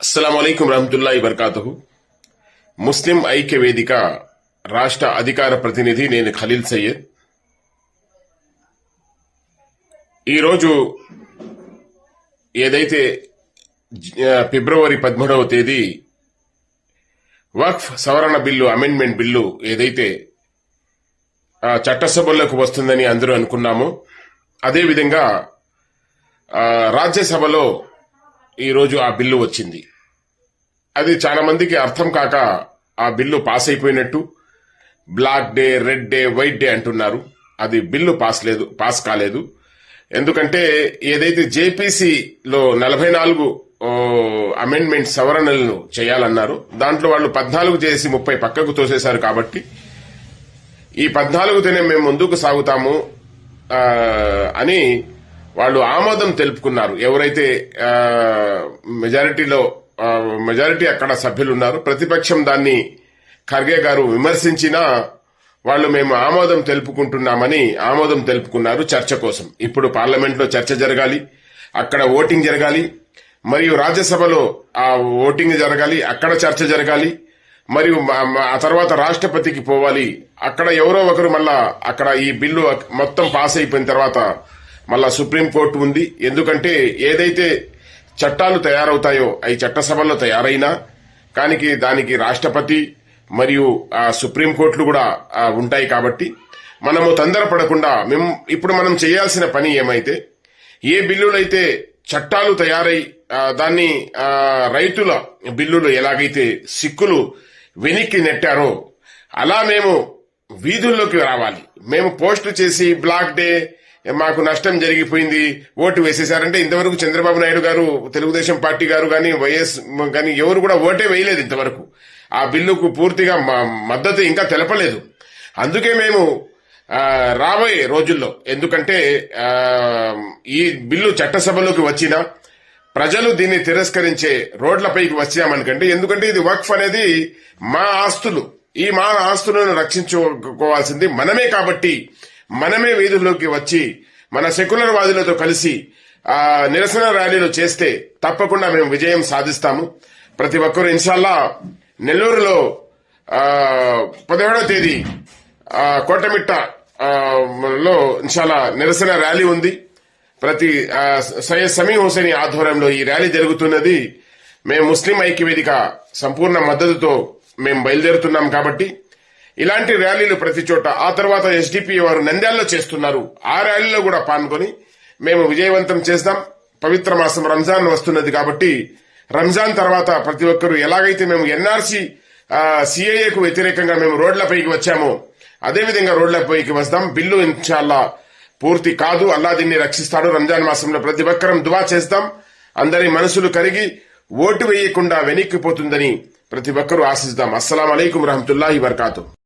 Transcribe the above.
అస్సలం అయికం రహమతుల్లా ఇబర్కాతు ముస్లిం ఐక్య వేదిక రాష్ట్ర అధికార ప్రతినిధి నేను ఖలీల్ సయ్యద్. ఈరోజు ఏదైతే ఫిబ్రవరి పదమూడవ తేదీ వక్ఫ్ సవరణ బిల్లు అమెండ్మెంట్ బిల్లు ఏదైతే చట్టసభల్లోకి వస్తుందని అందరూ అనుకున్నాము. అదేవిధంగా రాజ్యసభలో ఈరోజు ఆ బిల్లు వచ్చింది. అది చాలా మందికి అర్థం కాక ఆ బిల్లు పాస్ అయిపోయినట్టు black day red day white day అంటున్నారు. అది బిల్లు పాస్ లేదు పాస్ కాలేదు. ఎందుకంటే ఏదైతే జేపీసీలో నలభై నాలుగు అమెండ్మెంట్ సవరణలను చేయాలన్నారు దాంట్లో వాళ్ళు పద్నాలుగు చేసి ముప్పై పక్కకు తోసేశారు కాబట్టి ఈ పద్నాలుగుతోనే మేము ముందుకు సాగుతాము అని వాళ్ళు ఆమోదం తెలుపుకున్నారు. ఎవరైతే మెజారిటీలో మెజారిటీ అక్కడ సభ్యులు ఉన్నారు ప్రతిపక్షం దాన్ని ఖర్గే గారు విమర్శించినా వాళ్ళు మేము ఆమోదం తెలుపుకుంటున్నామని ఆమోదం తెలుపుకున్నారు చర్చ కోసం. ఇప్పుడు పార్లమెంట్లో చర్చ జరగాలి అక్కడ ఓటింగ్ జరగాలి మరియు రాజ్యసభలో ఆ ఓటింగ్ జరగాలి అక్కడ చర్చ జరగాలి మరియు ఆ తర్వాత రాష్ట్రపతికి పోవాలి. అక్కడ ఎవరో ఒకరు మళ్ళా అక్కడ ఈ బిల్లు మొత్తం పాస్ అయిపోయిన తర్వాత మళ్ళా సుప్రీంకోర్టు ఉంది. ఎందుకంటే ఏదైతే చట్టాలు తయారవుతాయో అవి చట్టసభల్లో తయారైనా కానీ దానికి రాష్ట్రపతి మరియు సుప్రీంకోర్టులు కూడా ఉంటాయి కాబట్టి మనము తొందరపడకుండా మేము ఇప్పుడు మనం చేయాల్సిన పని ఏమైతే ఏ బిల్లులైతే చట్టాలు తయారై దాన్ని రైతుల బిల్లులు ఎలాగైతే సిక్కులు వెనక్కి నెట్టారో అలా మేము వీధుల్లోకి రావాలి. మేము పోస్టులు చేసి బ్లాక్ డే మాకు నష్టం జరిగిపోయింది ఓటు వేసేశారంటే ఇంతవరకు చంద్రబాబు నాయుడు గారు తెలుగుదేశం పార్టీ గారు కానీ వైఎస్ కానీ ఎవరు కూడా ఓటే వేయలేదు ఇంతవరకు. ఆ బిల్లుకు పూర్తిగా మద్దతు ఇంకా తెలపలేదు. అందుకే మేము రాబోయే రోజుల్లో ఎందుకంటే ఈ బిల్లు చట్టసభలోకి వచ్చినా ప్రజలు దీన్ని తిరస్కరించే రోడ్లపైకి వచ్చామనుకంటే ఎందుకంటే ఇది వక్ఫ్ అనేది మా ఆస్తులు. ఈ మా ఆస్తులను రక్షించుకోవాల్సింది మనమే కాబట్టి మనమే వీధుల్లోకి వచ్చి మన సెక్యులర్ వాదులతో కలిసి ఆ నిరసన ర్యాలీలు చేస్తే తప్పకుండా మేము విజయం సాధిస్తాము. ప్రతి ఒక్కరూ ఇన్షాల్లా నెల్లూరులో ఆ, పదిహేడవ తేదీ కోటమిట్ట లో ఇన్షాల్లా నిరసన ర్యాలీ ఉంది. ప్రతి సయ్యద్ సమీ హుసేని ఆధ్వర్యంలో ఈ ర్యాలీ జరుగుతున్నది. మేము ముస్లిం ఐక్యవేదిక సంపూర్ణ మద్దతుతో మేము బయలుదేరుతున్నాం కాబట్టి ఇలాంటి ర్యాలీలు ప్రతి చోట. ఆ తర్వాత ఎస్డిపి వారు నంద్యాలలో చేస్తున్నారు. ఆ ర్యాలీలో కూడా పాల్గొని మేము విజయవంతం చేస్తాం. పవిత్ర మాసం రంజాన్ వస్తున్నది కాబట్టి రంజాన్ తర్వాత ప్రతి ఒక్కరూ ఎలాగైతే మేము ఎన్ఆర్సీ సిఐఏకు వ్యతిరేకంగా మేము రోడ్లపైకి వచ్చామో అదేవిధంగా రోడ్లపైకి వస్తాం. బిల్లు ఇన్షాల్లా పూర్తి కాదు. అల్లా దీన్ని రక్షిస్తాడు. రంజాన్ మాసంలో ప్రతి ఒక్కరం దువా చేస్తాం. అందరి మనసులు కరిగి ఓటు వేయకుండా వెనక్కిపోతుందని ప్రతి ఒక్కరూ ఆశిస్తాం. అస్సలం అలైకుం రహమతుల్లాహి వర్కాతు.